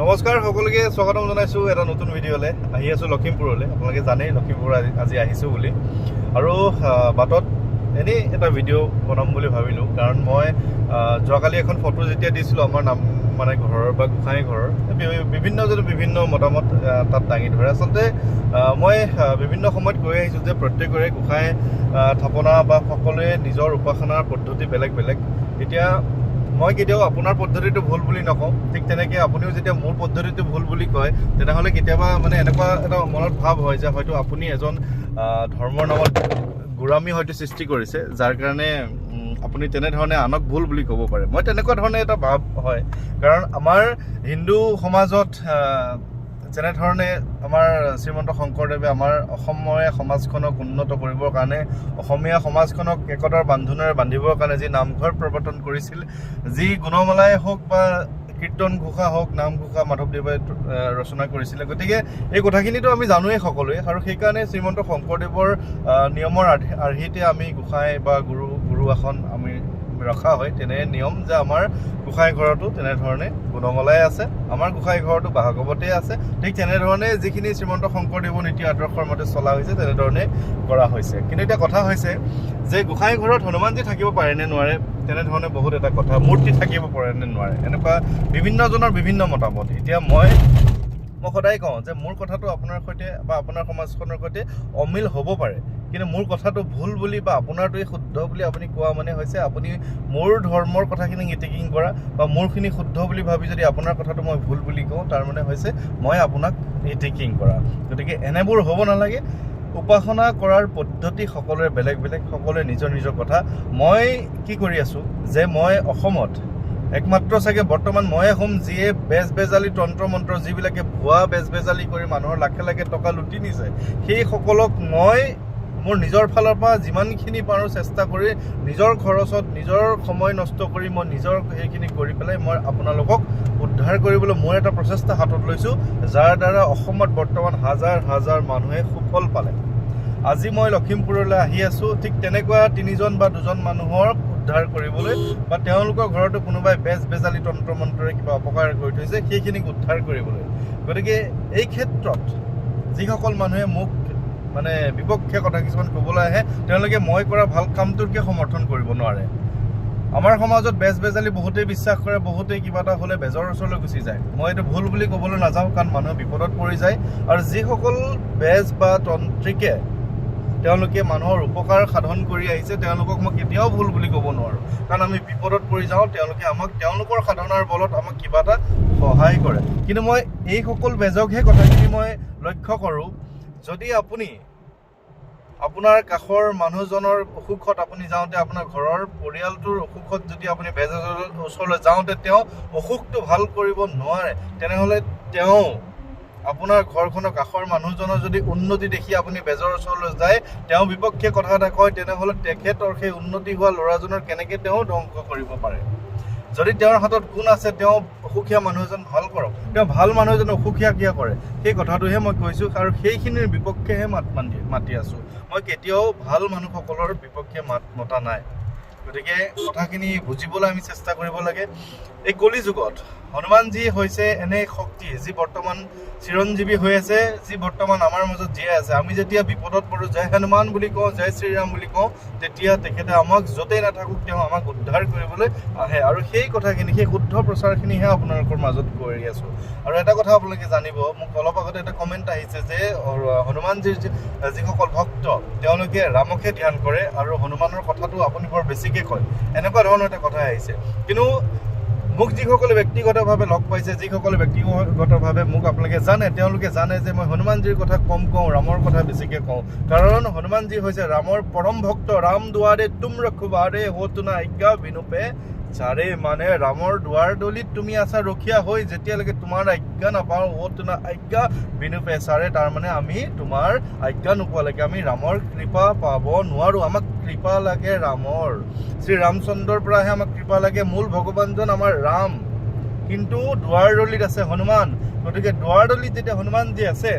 নমস্কাৰ সকলোকে স্বাগতম জনাইছোঁ এটা নতুন ভিডিঅ'লৈ। আহি আছোঁ লখিমপুৰলৈ। আপোনালোকে জানেই লখিমপুৰ আজি আজি আহিছোঁ বুলি। আৰু বাটত এনেই এটা ভিডিঅ' বনাম বুলি ভাবিলোঁ। কাৰণ মই যোৱাকালি এখন ফটো যেতিয়া দিছিলোঁ আমাৰ নাম মানে ঘৰৰ বা গোসাঁই ঘৰৰ বি- বিভিন্নজনে বিভিন্ন মতামত তাত দাঙি ধৰে। আচলতে মই বিভিন্ন সময়ত কৈ আহিছোঁ যে প্ৰত্যেকৰে গোসাঁই থাপনা বা সকলোৱে নিজৰ উপাসনাৰ পদ্ধতি বেলেগ বেলেগ এতিয়া মই কেতিয়াও আপোনাৰ পদ্ধতিটো ভুল বুলি নকওঁ। ঠিক তেনেকৈ আপুনিও যেতিয়া মোৰ পদ্ধতিটো ভুল বুলি কয় তেনেহ'লে কেতিয়াবা মানে এনেকুৱা এটা মনত ভাৱ হয় যে হয়তো আপুনি এজন ধৰ্মৰ নামত গোড়ামী হয়তো সৃষ্টি কৰিছে যাৰ কাৰণে আপুনি তেনেধৰণে আনক ভুল বুলি ক'ব পাৰে। মই তেনেকুৱা ধৰণে এটা ভাৱ হয়। কাৰণ আমাৰ হিন্দু সমাজত যেনেধৰণে আমাৰ শ্ৰীমন্ত শংকৰদেৱে আমাৰ অসমীয়া সমাজখনক উন্নত কৰিবৰ কাৰণে অসমীয়া সমাজখনক একতাৰ বান্ধোনেৰে বান্ধিবৰ কাৰণে যি নামঘৰ প্ৰৱৰ্তন কৰিছিল যি গুণমালাই হওক বা কীৰ্তন ঘোষা হওক নাম ঘোষা মাধৱদেৱে ৰচনা কৰিছিলে। গতিকে এই কথাখিনিতো আমি জানোৱেই সকলোৱে আৰু সেইকাৰণে শ্ৰীমন্ত শংকৰদেৱৰ নিয়মৰ আৰ্হি- আৰ্হিতে আমি গোসাঁই বা গুৰু গুৰু আসন আমি ৰখা হয়, তেনে নিয়ম যে আমাৰ গোসাঁই ঘৰতো তেনেধৰণে গুণমলাই আছে। আমাৰ গোসাঁই ঘৰতো ভাগৱতে আছে। ঠিক তেনেধৰণে যিখিনি শ্ৰীমন্ত শংকৰদেৱৰ নীতি আদৰ্শৰ মতে চলা হৈছে, তেনেধৰণে কৰা হৈছে। কিন্তু এতিয়া কথা হৈছে যে গোসাঁই ঘৰত হনুমানজী থাকিব পাৰে নে নোৱাৰে, তেনেধৰণে বহুত এটা কথা। মূৰ্তি থাকিব পাৰে নে নোৱাৰে, এনেকুৱা বিভিন্নজনৰ বিভিন্ন মতামত। এতিয়া মই মই সদায় কওঁ যে মোৰ কথাটো আপোনাৰ সৈতে বা আপোনাৰ সমাজখনৰ সৈতে অমিল হ'ব পাৰে। কিন্তু মোৰ কথাটো ভুল বুলি বা আপোনাৰটোৱে শুদ্ধ বুলি আপুনি কোৱা মানে হৈছে আপুনি মোৰ ধৰ্মৰ কথাখিনি ইটিকিং কৰা বা মোৰখিনি শুদ্ধ বুলি ভাবি যদি আপোনাৰ কথাটো মই ভুল বুলি কওঁ তাৰ মানে হৈছে মই আপোনাক ইটিকিং কৰা। গতিকে এনেবোৰ হ'ব নালাগে। উপাসনা কৰাৰ পদ্ধতি সকলোৰে বেলেগ বেলেগ সকলোৰে নিজৰ নিজৰ কথা। মই কি কৰি আছোঁ? যে মই অসমত একমাত্ৰ চাগে বৰ্তমান ময়ে হ'ম যিয়ে বেজ বেজালি তন্ত্ৰ মন্ত্ৰ যিবিলাকে ভুৱা বেজ বেজালি কৰি মানুহৰ লাখে লাখে টকা লুটি নিছে সেইসকলক মই মোৰ নিজৰ ফালৰ পৰা যিমানখিনি পাৰোঁ চেষ্টা কৰি নিজৰ খৰচত নিজৰ সময় নষ্ট কৰি মই নিজৰ সেইখিনি কৰি পেলাই মই আপোনালোকক উদ্ধাৰ কৰিবলৈ মোৰ এটা প্ৰচেষ্টা হাতত লৈছোঁ যাৰ দ্বাৰা অসমত বৰ্তমান হাজাৰ হাজাৰ মানুহে সুফল পালে। আজি মই লখিমপুৰলৈ আহি আছোঁ ঠিক তেনেকুৱা তিনিজন বা দুজন মানুহৰ উদ্ধাৰ কৰিবলৈ বা তেওঁলোকৰ ঘৰতো কোনোবাই বেজ বেজালি তন্ত্ৰ মন্ত্ৰৰে কিবা অপকাৰ কৰি থৈছে সেইখিনিক উদ্ধাৰ কৰিবলৈ। গতিকে এই ক্ষেত্ৰত যিসকল মানুহে মোক মানে বিপক্ষে কথা কিছুমান ক'বলৈ আহে তেওঁলোকে মই কৰা ভাল কামটোকে সমৰ্থন কৰিব নোৱাৰে। আমাৰ সমাজত বেজ বেজালি বহুতেই বিশ্বাস কৰে বহুতেই কিবা এটা হ'লে বেজৰ ওচৰলৈ গুচি যায়। মই এইটো ভুল বুলি ক'বলৈ নাযাওঁ কাৰণ মানুহ বিপদত পৰি যায়। আৰু যিসকল বেজ বা তন্ত্ৰিকে তেওঁলোকে মানুহৰ উপকাৰ সাধন কৰি আহিছে তেওঁলোকক মই কেতিয়াও ভুল বুলি ক'ব নোৱাৰোঁ। কাৰণ আমি বিপদত পৰি যাওঁ তেওঁলোকে আমাক তেওঁলোকৰ সাধনাৰ বলত আমাক কিবা এটা সহায় কৰে। কিন্তু মই এইসকল বেজকহে কথাখিনি মই লক্ষ্য কৰোঁ যদি আপুনি আপোনাৰ কাষৰ মানুহজনৰ অসুখত আপুনি যাওঁতে আপোনাৰ ঘৰৰ পৰিয়ালটোৰ অসুখত যদি আপুনি বেজ এজনৰ ওচৰলৈ যাওঁতে তেওঁ অসুখটো ভাল কৰিব নোৱাৰে তেনেহ'লে তেওঁ আপোনাৰ ঘৰখনৰ কাষৰ মানুহজনৰ যদি উন্নতি দেখি আপুনি বেজৰ ওচৰলৈ যায়, তেওঁ বিপক্ষে কথা এটা কয়, তেনেহ'লে তেখেতৰ সেই উন্নতি হোৱা ল'ৰাজনৰ কেনেকৈ তেওঁ ধ্বংস কৰিব পাৰে? যদি তেওঁৰ হাতত গুণ আছে, তেওঁ অসুখীয়া মানুহ এজন ভালো কৰক। তেওঁ ভালো মানুহ এজন অসুখীয়া কিয় কৰে? সেই কথাটোহে মই কৈছোঁ আৰু সেইখিনিৰ বিপক্ষেহে মাত মাতি মাতি আছোঁ। মই কেতিয়াও ভালো মানুহসকলৰ বিপক্ষে মাত মতা নাই। গতিকে কথাখিনি বুজিবলৈ আমি চেষ্টা কৰিব লাগে। এই কলি যুগত হনুমানজী হৈছে এনে শক্তি যি বৰ্তমান চিৰঞ্জীৱী হৈ আছে, যি বৰ্তমান আমাৰ মাজত জীয়াই আছে। আমি যেতিয়া বিপদত পৰোঁ, জয় হনুমান বুলি কওঁ, জয় শ্ৰীৰাম বুলি কওঁ, তেতিয়া তেখেতে আমাক য'তেই নাথাকক, তেওঁ আমাক উদ্ধাৰ কৰিবলৈ আহে। আৰু সেই কথাখিনি, সেই শুদ্ধ প্ৰচাৰখিনিহে আপোনালোকৰ মাজত কৰি আছোঁ। আৰু এটা কথা আপোনালোকে জানিব, মোক অলপ আগতে এটা কমেণ্ট আহিছে যে হনুমানজীৰ যিসকল ভক্ত, তেওঁলোকে ৰামকহে ধ্যান কৰে আৰু হনুমানৰ কথাটো আপুনি বৰ বেছিকৈ কয়। এনেকুৱা ধৰণৰ এটা কথা আহিছে। কিন্তু মোক যিসকলে ব্যক্তিগতভাৱে লগ পাইছে, যিসকলে ব্যক্তিগতভাৱে মোক আপোনালোকে জানে, তেওঁলোকে জানে যে মই হনুমানজীৰ কথা কম কওঁ, ৰামৰ কথা বেছিকৈ কওঁ। কাৰণ হনুমানজী হৈছে ৰামৰ পৰম ভক্ত। ৰাম দুৱাৰে তুম ৰখুৱাৰে হতুনা আজ্ঞা বিনুপে চাৰে মানে। ৰামৰ দুৱাৰ দলিত তুমি আছা ৰখীয়া হৈ, যেতিয়ালৈকে তোমাৰ আজ্ঞা নাপাওঁ হতুনা আজ্ঞা বিনুপে চাৰে। তাৰমানে আমি তোমাৰ আজ্ঞা নোপোৱালৈকে আমি ৰামৰ কৃপা পাব নোৱাৰোঁ। আমাক কৃপা লাগে ৰামৰ। শ্ৰী ৰামচন্দ্ৰৰ পৰাহে আমাক কৃপা লাগে, মূল ভগৱানজন আমাৰ ৰাম। কিন্তু দুৱাৰদলিত আছে হনুমান। গতিকে দুৱাৰদলিত যেতিয়া হনুমানজী আছে,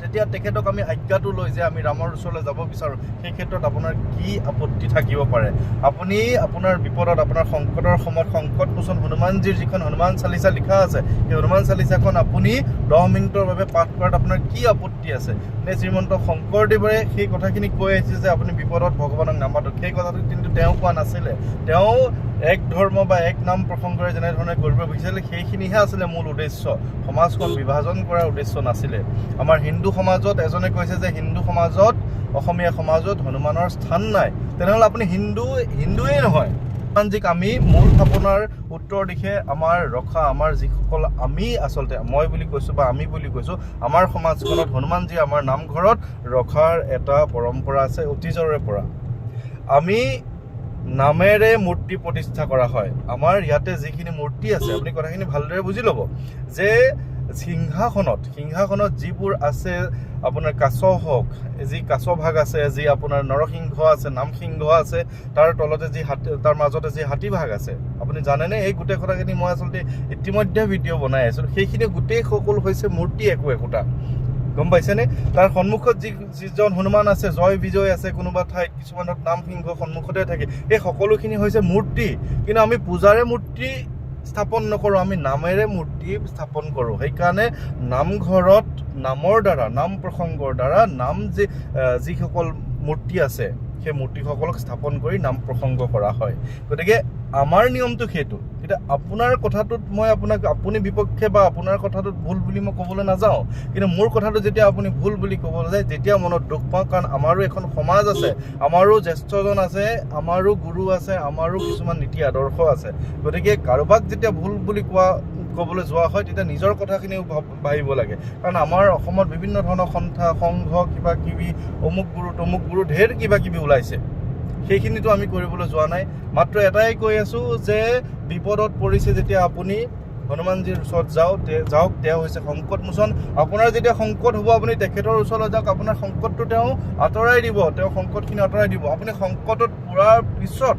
তেতিয়া তেখেতক আমি আজ্ঞাটো লৈ যে আমি ৰামৰ ওচৰলৈ যাব বিচাৰোঁ। সেই ক্ষেত্ৰত আপোনাৰ কি আপত্তি থাকিব পাৰে? আপুনি আপোনাৰ বিপদত, আপোনাৰ সংকটৰ সময়ত সংকট মোচন হনুমানজীৰ যিখন হনুমান চালিচা লিখা আছে, সেই হনুমান চালিচাখন আপুনি দহ মিনিটৰ বাবে পাঠ কৰাত আপোনাৰ কি আপত্তি আছে? নে শ্ৰীমন্ত শংকৰদেৱে সেই কথাখিনি কৈ আহিছে যে আপুনি বিপদত ভগৱানক নামাতক? সেই কথাটো কিন্তু তেওঁ কোৱা নাছিলে। তেওঁ এক ধৰ্ম বা এক নাম প্ৰসংগৰে যেনেধৰণে কৰিব বিচাৰিছিলে সেইখিনিহে আছিলে মূল উদ্দেশ্য। সমাজখন বিভাজন কৰাৰ উদ্দেশ্য নাছিলে। আমাৰ হিন্দু সমাজত এজনে কৈছে যে হিন্দু সমাজত অসমীয়া সমাজত হনুমানৰ স্থান নাই। তেনেহ'লে আপুনি হিন্দু হিন্দুৱেই নহয়। হনুমানজীক আমি মূল থাপনাৰ উত্তৰ দিশে আমাৰ ৰখা আমাৰ যিসকল আমি আচলতে মই বুলি কৈছোঁ বা আমি বুলি কৈছোঁ আমাৰ সমাজখনত হনুমানজী আমাৰ নামঘৰত ৰখাৰ এটা পৰম্পৰা আছে অতীজৰে পৰা। আমি নামেৰে মূৰ্তি প্ৰতিষ্ঠা কৰা হয়। আমাৰ ইয়াতে যিখিনি মূৰ্তি আছে, আপুনি কথাখিনি ভালদৰে বুজি ল'ব। যে সিংহাসনত সিংহাসনত যিবোৰ আছে, আপোনাৰ কাছ হওক, যি কাছ আছে, যি আপোনাৰ নৰসিংহ আছে, নামসিংহ আছে, তাৰ তলতে যি হাতী, তাৰ মাজতে যি হাতী ভাগ আছে। আপুনি জানেনে, এই গোটেই কথাখিনি মই আচলতে ইতিমধ্যে ভিডিঅ' বনাই আছোঁ। সেইখিনি গোটেই সকলো হৈছে মূৰ্তি একো একোটা। গম পাইছেনে? তাৰ সন্মুখত যি যিজন হনুমান আছে, জয় বিজয় আছে, কোনোবা ঠাইত কিছুমানত নাম সিংহ সন্মুখতে থাকে এই সকলোখিনি হৈছে মূৰ্তি। কিন্তু আমি পূজাৰে মূৰ্তি স্থাপন নকৰোঁ, আমি নামেৰে মূৰ্তি স্থাপন কৰোঁ। সেইকাৰণে নামঘৰত, নামৰ দ্বাৰা, নাম প্ৰসংগৰ দ্বাৰা, নাম যি যিসকল মূৰ্তি আছে, সেই মূৰ্তিসকলক স্থাপন কৰি নাম প্ৰসংগ কৰা হয়। গতিকে আমাৰ নিয়মটো সেইটো। এতিয়া আপোনাৰ কথাটোত মই আপোনাক আপুনি বিপক্ষে বা আপোনাৰ কথাটোত ভুল বুলি মই ক'বলৈ নাযাওঁ। কিন্তু মোৰ কথাটো যেতিয়া আপুনি ভুল বুলি ক'বলৈ যায় যেতিয়া মনত দুখ পাওঁ কাৰণ আমাৰো এখন সমাজ আছে। আমাৰো জ্যেষ্ঠজন আছে আমাৰো গুৰু আছে আমাৰো কিছুমান নীতি আদৰ্শ আছে। গতিকে কাৰোবাক যেতিয়া ভুল বুলি কোৱা ক'বলৈ যোৱা হয় তেতিয়া নিজৰ কথাখিনিও ভাব- ভাবিব লাগে। কাৰণ আমাৰ অসমত বিভিন্ন ধৰণৰ সন্থা সংঘ কিবা কিবি অমুক গুৰু তমুক গুৰু ঢেৰ কিবা কিবি ওলাইছে। সেইখিনিতো আমি কৰিবলৈ যোৱা নাই। মাত্ৰ এটাই কৈ আছোঁ যে বিপদত পৰিছে যেতিয়া আপুনি হনুমানজীৰ ওচৰত যাওক যাওক তেওঁ হৈছে সংকট মোচন। আপোনাৰ যেতিয়া সংকট হ'ব আপুনি তেখেতৰ ওচৰলৈ যাওক আপোনাৰ সংকটটো তেওঁ আঁতৰাই দিব তেওঁ সংকটখিনি আঁতৰাই দিব। আপুনি সংকটত পৰাৰ পিছত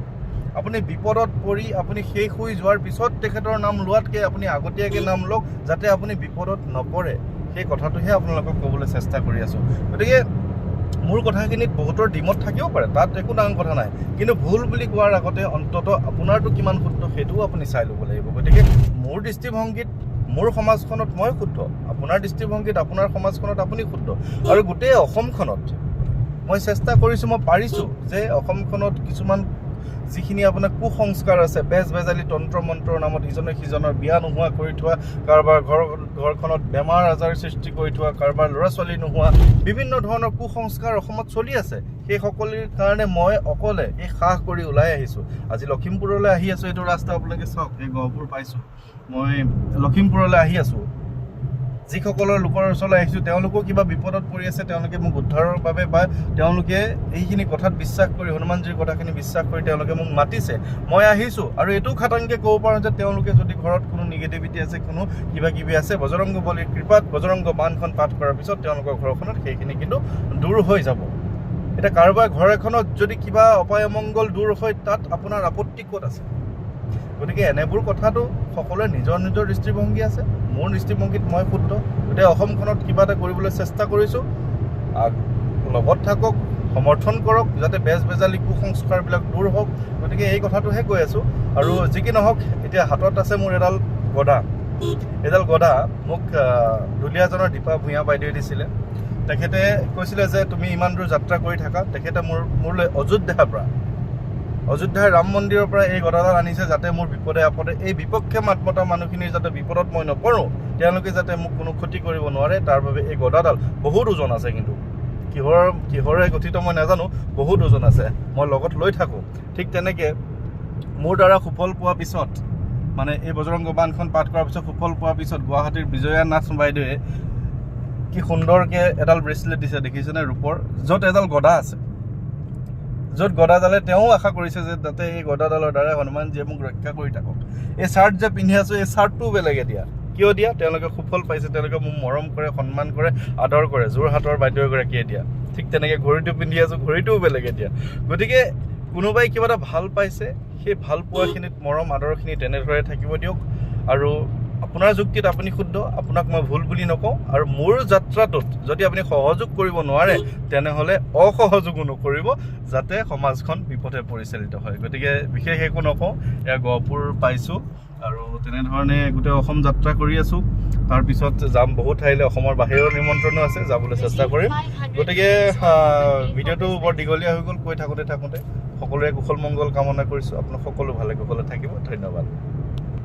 আপুনি বিপদত পৰি আপুনি শেষ হৈ যোৱাৰ পিছত তেখেতৰ নাম লোৱাতকৈ আপুনি আগতীয়াকৈ নাম লওক যাতে আপুনি বিপদত নপৰে। সেই কথাটোহে আপোনালোকক ক'বলৈ চেষ্টা কৰি আছোঁ। গতিকে মোৰ কথাখিনিত বহুতৰ ডিমত থাকিব পাৰে তাত একো ডাঙৰ কথা নাই। কিন্তু ভুল বুলি কোৱাৰ আগতে অন্ততঃ আপোনাৰতো কিমান শুদ্ধ সেইটোও আপুনি চাই ল'ব লাগিব। গতিকে মোৰ দৃষ্টিভংগীত মোৰ সমাজখনত মই শুদ্ধ আপোনাৰ দৃষ্টিভংগীত আপোনাৰ সমাজখনত আপুনি শুদ্ধ। আৰু গোটেই অসমখনত মই চেষ্টা কৰিছোঁ মই পাৰিছোঁ যে অসমখনত কিছুমান যিখিনি আপোনাৰ কুসংস্কাৰ আছে বেজ বেজালি তন্ত্ৰ মন্ত্ৰৰ নামত ইজনে সিজনৰ বিয়া নোহোৱা কৰি থোৱা কাৰোবাৰ ঘৰ ঘৰখনত বেমাৰ আজাৰ সৃষ্টি কৰি থোৱা কাৰোবাৰ ল'ৰা ছোৱালী নোহোৱা বিভিন্ন ধৰণৰ কুসংস্কাৰ অসমত চলি আছে। সেই সকলোৰ কাৰণে মই অকলে এই সাহ কৰি ওলাই আহিছোঁ। আজি লখিমপুৰলৈ আহি আছোঁ। এইটো ৰাস্তা আপোনালোকে চাওক এই গহপুৰ পাইছোঁ। মই লখিমপুৰলৈ আহি আছোঁ। যিসকলৰ লোকৰ ওচৰলৈ আহিছোঁ তেওঁলোকো কিবা বিপদত পৰি আছে তেওঁলোকে মোক উদ্ধাৰৰ বাবে বা তেওঁলোকে এইখিনি কথাত বিশ্বাস কৰি হনুমানজীৰ কথাখিনি বিশ্বাস কৰি তেওঁলোকে মোক মাতিছে। মই আহিছোঁ আৰু এইটোও খাটাংকৈ ক'ব পাৰোঁ যে তেওঁলোকে যদি ঘৰত কোনো নিগেটিভিটি আছে কোনো কিবা কিবি আছে বজৰংগ বলিৰ কৃপাত বজৰংগ বানখন পাঠ কৰাৰ পিছত তেওঁলোকৰ ঘৰখনত সেইখিনি কিন্তু দূৰ হৈ যাব। এতিয়া কাৰোবাৰ ঘৰ এখনত যদি কিবা অপায় অমংগল দূৰ হয় তাত আপোনাৰ আপত্তি ক'ত আছে? গতিকে এনেবোৰ কথাটো সকলোৰে নিজৰ নিজৰ দৃষ্টিভংগী আছে। মোৰ দৃষ্টিভংগীত মই শুদ্ধ। গতিকে অসমখনত কিবা এটা কৰিবলৈ চেষ্টা কৰিছোঁ। লগত থাকক সমৰ্থন কৰক যাতে বেজ বেজালি কুসংস্কাৰবিলাক দূৰ হওক। গতিকে এই কথাটোহে কৈ আছোঁ। আৰু যি কি নহওক এতিয়া হাতত আছে মোৰ এডাল গদা। এডাল গদা মোক দুলীয়াজনৰ দীপা ভূঞা বাইদেৱে দিছিলে। তেখেতে কৈছিলে যে তুমি ইমান দূৰ যাত্ৰা কৰি থাকা। তেখেতে মোৰ মোৰলৈ অযোধ্যাৰ পৰা অযোধ্যাৰ ৰাম মন্দিৰৰ পৰা এই গদাডাল আনিছে যাতে মোৰ বিপদে আপদে। এই বিপক্ষে মাত মতা মানুহখিনিৰ যাতে বিপদত মই নপৰোঁ, তেওঁলোকে যাতে মোক কোনো ক্ষতি কৰিব নোৱাৰে, তাৰ বাবে এই গদাডাল বহুত ওজন আছে কিন্তু। কিহৰ, কিহৰে গঠিত মই নাজানো, বহুত ওজন আছে। মই লগত লৈ থাকোঁ। ঠিক তেনেকৈ মোৰ দ্বাৰা সুফল পোৱাৰ পিছত মানে এই বজৰংগ বানখন পাঠ কৰাৰ পিছত সুফল পোৱাৰ পিছত গুৱাহাটীৰ বিজয়া নাথ বাইদেৱে কি সুন্দৰকৈ এডাল ব্ৰেচলেট দিছে, দেখিছেনে? ৰূপৰ, য'ত এডাল গদা আছে। য'ত গদাডালে তেওঁ আশা কৰিছে যে যাতে এই গদাডালৰ দ্বাৰা হনুমানজীয়ে মোক ৰক্ষা কৰি থাকক। এই চাৰ্ট যে পিন্ধি আছোঁ এই চাৰ্টটোও বেলেগে দিয়া। কিয় দিয়া? তেওঁলোকে সুফল পাইছে তেওঁলোকে মোক মৰম কৰে সন্মান কৰে আদৰ কৰে। যোৰহাটৰ বাইদেউ এগৰাকীয়ে দিয়া। ঠিক তেনেকৈ ঘড়ীটো পিন্ধি আছোঁ ঘড়ীটোও বেলেগে দিয়া। গতিকে কোনোবাই কিবা এটা ভাল পাইছে সেই ভাল পোৱাখিনিত মৰম আদৰখিনি তেনেদৰে থাকিব দিয়ক। আৰু আপোনাৰ যুক্তিত আপুনি শুদ্ধ আপোনাক মই ভুল বুলি নকওঁ আৰু মোৰ যাত্ৰাটোত যদি আপুনি সহযোগ কৰিব নোৱাৰে তেনেহ'লে অসহযোগো নকৰিব যাতে সমাজখন বিপথে পৰিচালিত হয়। গতিকে বিশেষ একো নকওঁ এয়া গহপুৰ পাইছোঁ আৰু তেনেধৰণে গোটেই অসম যাত্ৰা কৰি আছোঁ। তাৰপিছত যাম বহুত ঠাইলৈ অসমৰ বাহিৰৰ নিমন্ত্ৰণো আছে যাবলৈ চেষ্টা কৰিম। গতিকে ভিডিঅ'টো বৰ দীঘলীয়া হৈ গ'ল কৈ থাকোঁতে থাকোঁতে সকলোৰে কুশল মংগল কামনা কৰিছোঁ। আপোনাক সকলো ভালে কুশলে থাকিব। ধন্যবাদ।